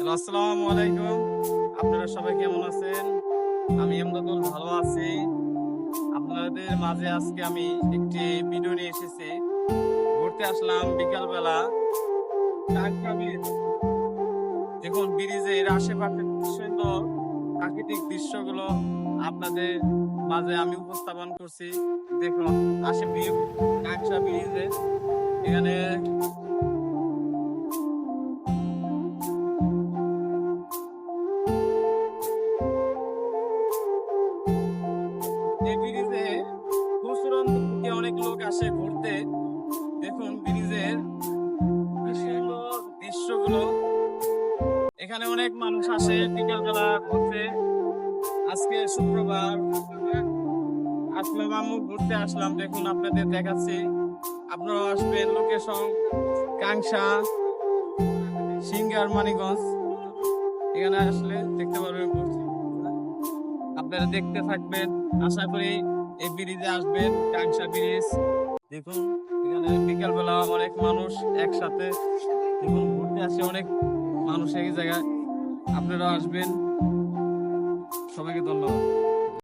Hello আসসালামু আলাইকুম। আপনারা সবাই কেমন আছেন? আমি আমদাদুল ভালো আছি। আপনাদের মাঝে আজকে আমি একটি ভিডিও নিয়ে এসেছি। ঘুরতে আসলাম বিকালবেলা। দেখুন, ব্রিজের আশেপাশের সুন্দর প্রাকৃতিক দৃশ্যগুলো আপনাদের মাঝে আমি উপস্থাপন করছি। দেখুন আশে ভিউ কাঁকসা ব্রিজে। এখানে অনেক লোক আসে ঘুরতে। দেখুন ব্রিজের দৃশ্যগুলো। এখানে অনেক মানুষ আসে বিকালবেলা ঘুরতে আজকে শুক্রবার। আসলাম আম্মু ঘুরতে আসলাম, দেখুন আপনাদের দেখাচ্ছি। আপনারা আসবেন, লোকেশন কাংসা সিঙ্গার মানিগঞ্জ এখানে আসলে দেখতে পারবেন আপনারা দেখতে থাকবেন, আশা করি এই ব্রিজে আসবেন কাংসা ব্রিজ। দেখুন, এখানে বিকালবেলা অনেক মানুষ একসাথে। দেখুন, ঘুরতে আসে অনেক মানুষ এই জায়গায়। আপনারা আসবেন। সবাইকে ধন্যবাদ।